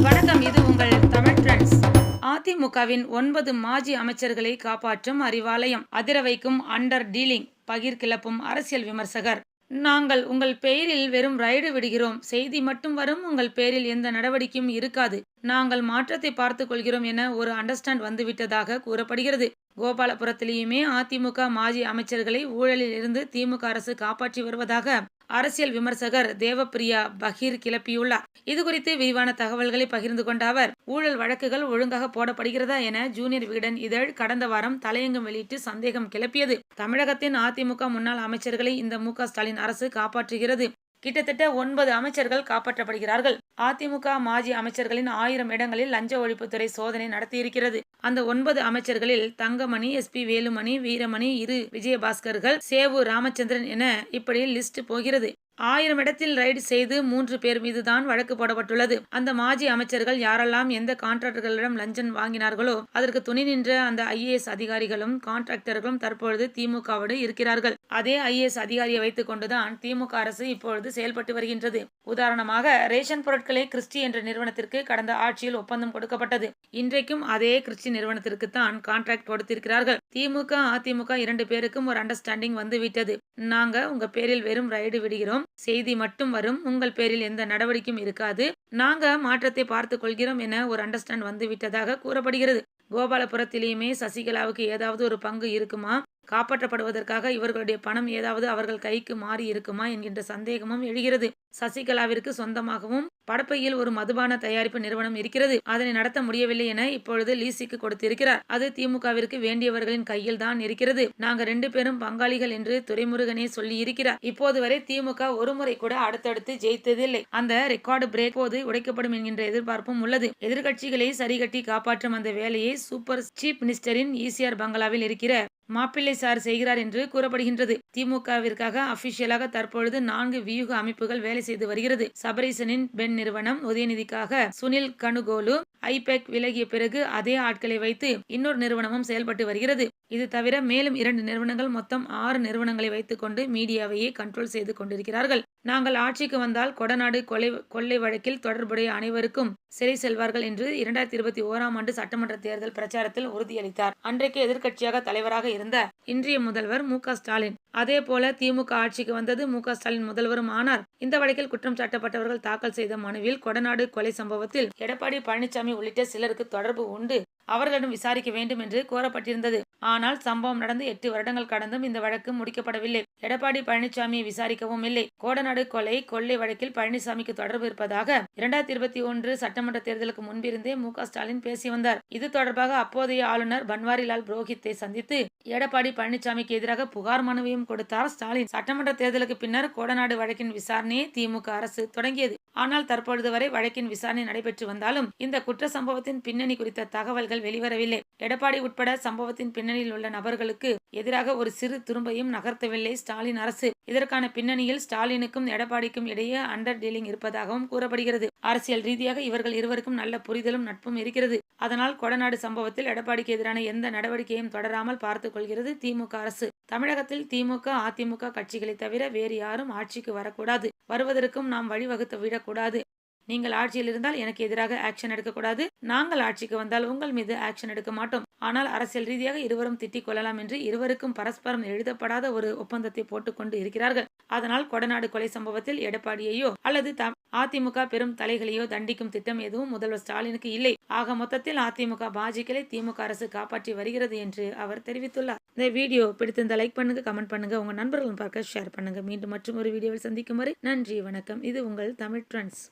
வணக்கம். இது உங்கள் தமிழ் ட்ரெண்ட்ஸ். அதிமுகவின் ஒன்பது மாஜி அமைச்சர்களை காப்பாற்றும் அறிவாலயம். அதிர வைக்கும் அண்டர் டீலிங் பகிர் கிளப்பும் அரசியல் விமர்சகர். நாங்கள் உங்கள் பெயரில் வெறும் ரைடு விடுகிறோம். செய்தி மட்டும் வரும் உங்கள் பெயரில் எந்த நடவடிக்கையும் இருக்காது. நாங்கள் மாற்றத்தை பார்த்துக் கொள்கிறோம் என ஒரு அண்டர்ஸ்டாண்ட் வந்துவிட்டதாக கூறப்படுகிறது. கோபாலபுரத்திலேயுமே அதிமுக மாஜி அமைச்சர்களை ஊழலில் இருந்து திமுக அரசு காப்பாற்றி வருவதாக அரசியல் விமர்சகர் தேவப்பிரியா பகீர் கிளப்பியுள்ளார். இது குறித்து விரிவான தகவல்களை பகிர்ந்து கொண்ட அவர் ஊழல் வழக்குகள் ஒழுங்காக போடப்படுகிறதா என ஜூனியர் விகடன் இதழ் கடந்த வாரம் தலையங்கம் வெளியிட்டு சந்தேகம் கிளப்பியது. தமிழகத்தின் அதிமுக முன்னாள் அமைச்சர்களை இந்த மு. ஸ்டாலின் அரசு காப்பாற்றுகிறது. கிட்டத்தட்ட ஒன்பது அமைச்சர்கள் காப்பாற்றப்படுகிறார்கள். அதிமுக மாஜி அமைச்சர்களின் ஆயிரம் இடங்களில் லஞ்ச ஒழிப்புத்துறை சோதனை நடத்தியிருக்கிறது. அந்த ஒன்பது அமைச்சர்களில் தங்கமணி எஸ். பி. வேலுமணி வீரமணி இரு விஜயபாஸ்கர்கள் சேவு ராமச்சந்திரன் என இப்படி லிஸ்ட் போகிறது. ஆயிரம் இடத்தில் ரைடு செய்து மூன்று பேர் மீதுதான் வழக்கு போடப்பட்டுள்ளது. அந்த மாஜி அமைச்சர்கள் யாரெல்லாம் எந்த கான்ட்ராக்டர்களிடம் லஞ்சம் வாங்கினார்களோ அதற்கு துணை நின்ற அந்த ஐஏஎஸ் அதிகாரிகளும் கான்ட்ராக்டர்களும் தற்பொழுது திமுகவோடு இருக்கிறார்கள். அதே ஐஏஎஸ் அதிகாரியை வைத்துக் கொண்டுதான் திமுக அரசு இப்பொழுது செயல்பட்டு வருகின்றது. உதாரணமாக ரேஷன் பொருட்களை கிறிஸ்டி என்ற நிறுவனத்திற்கு கடந்த ஆட்சியில் ஒப்பந்தம் கொடுக்கப்பட்டது. இன்றைக்கும் அதே கிறிஸ்டி நிறுவனத்திற்கு தான் கான்ட்ராக்ட் கொடுத்திருக்கிறார்கள். திமுக அதிமுக இரண்டு பேருக்கும் ஒரு அண்டர்ஸ்டாண்டிங் வந்து விட்டது. நாங்க உங்க பேரில் வெறும் ரைடு விடுகிறோம். செய்தி மட்டும் வரும். உங்கள் பேரில் எந்த நடவடிக்கையும் இருக்காது. நாங்க மாற்றத்தை பார்த்துக் கொள்கிறோம் என ஒரு அண்டர்ஸ்டாண்ட் வந்து விட்டதாக கூறப்படுகிறது. கோபாலபுரத்திலேயுமே சசிகலாவுக்கு ஏதாவது ஒரு பங்கு இருக்குமா? காப்பாற்றப்படுவதற்காக இவர்களுடைய பணம் ஏதாவது அவர்கள் கைக்கு மாறி இருக்குமா? என்கின்ற சந்தேகமும் எழுகிறது. சசிகலாவிற்கு சொந்தமாகவும் படப்பையில் ஒரு மதுபான தயாரிப்பு நிறுவனம் இருக்கிறது. அதனை நடத்த முடியவில்லை என இப்பொழுது லீசிக்கு கொடுத்திருக்கிறார். அது திமுகவிற்கு வேண்டியவர்களின் கையில் தான் இருக்கிறது. நாங்க ரெண்டு பேரும் பங்காளிகள் என்று துரைமுருகனே சொல்லி இருக்கிறார் இப்போது வரை திமுக ஒரு முறை கூட அடுத்தடுத்து ஜெயித்ததில்லை. அந்த ரெக்கார்டு பிரேக் போது உடைக்கப்படும் என்கின்ற எதிர்பார்ப்பும் உள்ளது. எதிர்கட்சிகளை சரிகட்டி காப்பாற்றும் அந்த வேலையை சூப்பர் சீப் மினிஸ்டரின் ஈசிஆர் பங்களாவில் இருக்கிற மாப்பிள்ளை சார் செய்கிறார் என்று கூறப்படுகின்றது. திமுகவிற்காக அபிஷியலாக தற்பொழுது நான்கு வியூக அமைப்புகள் வேலை செய்து வருகிறது. சபரீசனின் பெண் நிறுவனம் உதயநிதிக்காக சுனில் கனுகோலு ஐபெக் விலகிய பிறகு அதே ஆட்களை வைத்து இன்னொரு நிறுவனமும் செயல்பட்டு வருகிறது. இது தவிர மேலும் இரண்டு நிறுவனங்கள் மொத்தம் ஆறு நிறுவனங்களை வைத்துக்கொண்டு மீடியாவையே கண்ட்ரோல் செய்து கொண்டிருக்கிறார்கள். நாங்கள் ஆட்சிக்கு வந்தால் கொடநாடு கொலை கொள்ளை வழக்கில் தொடர்புடைய அனைவருக்கும் சிறை செல்வார்கள் என்று இரண்டாயிரத்தி இருபத்தி ஓராம் ஆண்டு சட்டமன்ற தேர்தல் பிரச்சாரத்தில் உறுதியளித்தார். அன்றைக்கு எதிர்க்கட்சியாக தலைவராக இருந்த இன்றைய முதல்வர் மு ஸ்டாலின். அதே போல திமுக ஆட்சிக்கு வந்தது மு ஸ்டாலின் முதல்வரும் ஆனார். இந்த வழக்கில் குற்றம் சாட்டப்பட்டவர்கள் தாக்கல் செய்த மனுவில் கொடநாடு கொலை சம்பவத்தில் எடப்பாடி பழனிசாமி உள்ளிட்ட சிலருக்கு தொடர்பு உண்டு. அவர்களிடம் விசாரிக்க வேண்டும் என்று கோரப்பட்டிருந்தது. ஆனால் சம்பவம் நடந்து எட்டு வருடங்கள் கடந்தும் இந்த வழக்கு முடிக்கப்படவில்லை. எடப்பாடி பழனிசாமியை விசாரிக்கவும் இல்லை. கோடநாடு கொலை கொள்ளை வழக்கில் பழனிசாமிக்கு தொடர்பு இருப்பதாக இரண்டாயிரத்தி இருபத்தி ஒன்று சட்டமன்ற தேர்தலுக்கு முன்பிருந்தே மு ஸ்டாலின் பேசி வந்தார். இது தொடர்பாக அப்போதைய ஆளுநர் பன்வாரிலால் புரோஹித்தை சந்தித்து எடப்பாடி பழனிசாமிக்கு எதிராக புகார் மனுவையும் கொடுத்தார் ஸ்டாலின். சட்டமன்ற தேர்தலுக்கு பின்னர் கோடநாடு வழக்கின் விசாரணையை திமுக அரசு தொடங்கியது. ஆனால் தற்பொழுது வரை வழக்கின் விசாரணை நடைபெற்று வந்தாலும் இந்த குற்ற சம்பவத்தின் பின்னணி குறித்த தகவல்கள் வெளிவரவில்லை. எடப்பாடி உட்பட சம்பவத்தின் பின்னணியில் உள்ள நபர்களுக்கு எதிராக ஒரு சிறு துரும்பையும் நகர்த்தவில்லை ஸ்டாலின் அரசு. இதற்கான பின்னணியில் ஸ்டாலினுக்கும் எடப்பாடிக்கும் இடையே அண்டர் டீலிங் இருப்பதாகவும் கூறப்படுகிறது. அரசியல் ரீதியாக இவர்கள் இருவருக்கும் நல்ல புரிதலும் நட்பும் இருக்கிறது. அதனால் கொடநாடு சம்பவத்தில் எடப்பாடிக்கு எதிரான எந்த நடவடிக்கையும் தொடராமல் பார்த்துக் கொள்கிறது திமுக அரசு. தமிழகத்தில் திமுக அதிமுக கட்சிகளை தவிர வேறு யாரும் ஆட்சிக்கு வரக்கூடாது. வருவதற்கும் நாம் வழிவகுத்து விடக்கூடாது. நீங்கள் ஆட்சியில் இருந்தால் எனக்கு எதிராக ஆக்ஷன் எடுக்கக்கூடாது. நாங்கள் ஆட்சிக்கு வந்தால் உங்கள் மீது ஆக்ஷன் எடுக்க மாட்டோம். ஆனால் அரசியல் ரீதியாக இருவரும் திட்டிக் கொள்ளலாம் என்று இருவருக்கும் பரஸ்பரம் எழுதப்படாத ஒரு ஒப்பந்தத்தை போட்டுக்கொண்டு இருக்கிறார்கள். அதனால் கொடநாடு கொலை சம்பவத்தில் எடப்பாடியையோ அல்லது அதிமுக பெரும் தலைகளையோ தண்டிக்கும் திட்டம் எதுவும் முதல்வர் ஸ்டாலினுக்கு இல்லை. ஆக மொத்தத்தில் அதிமுக பாஜிக்களை திமுக அரசு காப்பாற்றி வருகிறது என்று அவர் தெரிவித்துள்ளார். இந்த வீடியோ பிடித்திருந்த லைக் பண்ணுங்க கமெண்ட் பண்ணுங்க உங்க நண்பர்களும் பார்க்க ஷேர் பண்ணுங்க. மீண்டும் மற்றும் ஒரு வீடியோவில் சந்திக்கும் வரை நன்றி வணக்கம். இது உங்கள் தமிழ் ட்ரெண்ட்ஸ்.